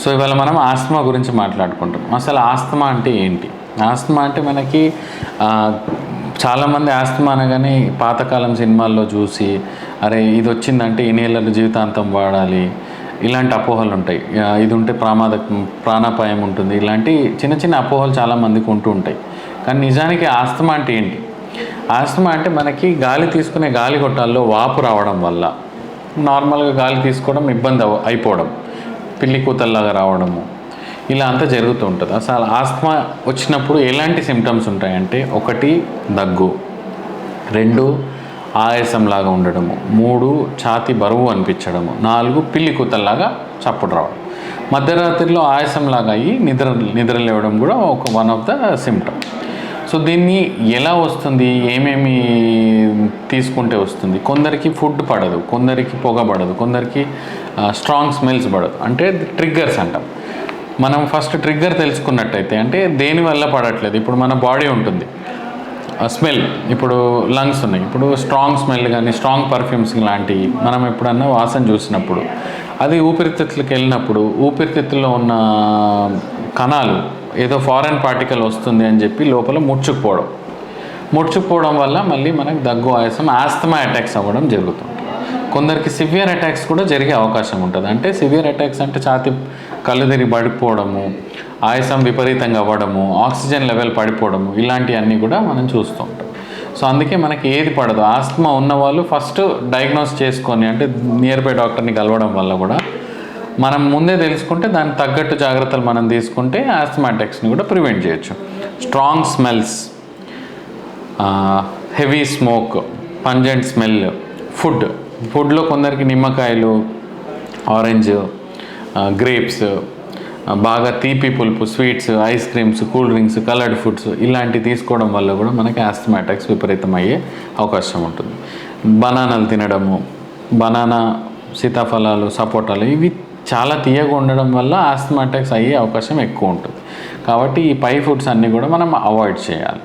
So ఇవాళ మనం asthma గురించి మాట్లాడుకుంటాం అసలు ఆస్తమా అంటే ఏంటి? ఆస్తమా అంటే మనకి చాలామంది ఆస్తమా అనగానే పాతకాలం సినిమాల్లో చూసి అరే ఇది వచ్చిందంటే ఇన్హేలర్ జీవితాంతం వాడాలి ఇలాంటి అపోహలు ఉంటాయి. ఇది ఉంటే ప్రమాద ప్రాణాపాయం ఉంటుంది. ఇలాంటి చిన్న చిన్న అపోహలు చాలామందికి ఉంటూ ఉంటాయి. కానీ నిజానికి ఆస్తమా అంటే ఏంటి? ఆస్తమా అంటే మనకి గాలి తీసుకునే గాలి గొట్టాల్లో వాపు రావడం వల్ల నార్మల్గా గాలి తీసుకోవడం ఇబ్బంది అయిపోవడం. పిల్లి కూతల్లాగా రావడము. ఇలా అంతా జరుగుతూ ఉంటుంది. అసలు ఆస్తమా వచ్చినప్పుడు ఎలాంటి సిమ్టమ్స్ ఉంటాయంటే ఒకటి దగ్గు రెండు ఆయాసంలాగా ఉండడము మూడు ఛాతి బరువు అనిపించడము నాలుగు పిల్లి కూతల్లాగా చప్పుడు రావడం. మధ్యరాత్రిలో ఆయాసంలాగా అయ్యి నిద్ర నిద్ర లేవడం కూడా ఒక one of the symptom so దీన్ని ఎలా వస్తుంది? ఏమేమి తీసుకుంటే వస్తుంది. కొందరికి ఫుడ్ పడదు కొందరికి పొగ పడదు కొందరికి స్ట్రాంగ్ స్మెల్స్ పడదు. అంటే ట్రిగ్గర్స్ అంటాం. మనం ఫస్ట్ ట్రిగ్గర్ తెలుసుకున్నట్టయితే అంటే దేనివల్ల పడట్లేదు? ఇప్పుడు మన బాడీ ఉంటుంది. స్మెల్ ఇప్పుడు లంగ్స్ ఉన్నాయి. ఇప్పుడు స్ట్రాంగ్ స్మెల్ కానీ స్ట్రాంగ్ పర్ఫ్యూమ్స్ లాంటివి మనం ఎప్పుడన్నా వాసన చూసినప్పుడు అది ఊపిరితిత్తులకు వెళ్ళినప్పుడు ఊపిరితిత్తుల్లో ఉన్న కణాలు ఏదో ఫారెన్ పార్టికల్ వస్తుంది అని చెప్పి లోపల ముడుచుకుపోవడం ముడుచుకుపోవడం వల్ల మళ్ళీ మనకు దగ్గు ఆయాసం ఆస్తమా అటాక్స్ అవ్వడం జరుగుతుంది. కొందరికి సివియర్ అటాక్స్ కూడా జరిగే అవకాశం ఉంటుంది. అంటే సివియర్ అటాక్స్ అంటే ఛాతి కళ్ళు తిరిగి పడిపోవడము ఆయాసం విపరీతంగా అవ్వడము ఆక్సిజన్ లెవెల్ పడిపోవడము ఇలాంటివన్నీ కూడా మనం చూస్తూ ఉంటాం. సో అందుకే మనకి ఏది పడదు. ఆస్తమా ఉన్న వాళ్ళు ఫస్ట్ డయాగ్నోస్ చేసుకొని అంటే నియర్ బై డాక్టర్ని కలవడం వల్ల కూడా మనం ముందే తెలుసుకుంటే దానికి తగ్గట్టు జాగ్రత్తలు మనం తీసుకుంటే ఆస్తమాటిక్స్ని కూడా ప్రివెంట్ చేయొచ్చు. Strong smells heavy smoke pungent smell food ఫుడ్లో కొందరికి నిమ్మకాయలు ఆరెంజ్ గ్రేప్స్ బాగా తీపి పులుపు sweets ice creams cool drinks coloured foods ఇలాంటివి తీసుకోవడం వల్ల కూడా మనకి ఆస్థమాటిక్స్ విపరీతం అయ్యే అవకాశం ఉంటుంది. బనానాలు తినడము బనానా సీతాఫలాలు సపోటాలు ఇవి చాలా తీయగా ఉండడం వల్ల ఆస్థమాటిక్స్ అయ్యే అవకాశం ఎక్కువ ఉంటుంది. కాబట్టి ఈ పై ఫుడ్స్ అన్నీ కూడా మనం అవాయిడ్ చేయాలి.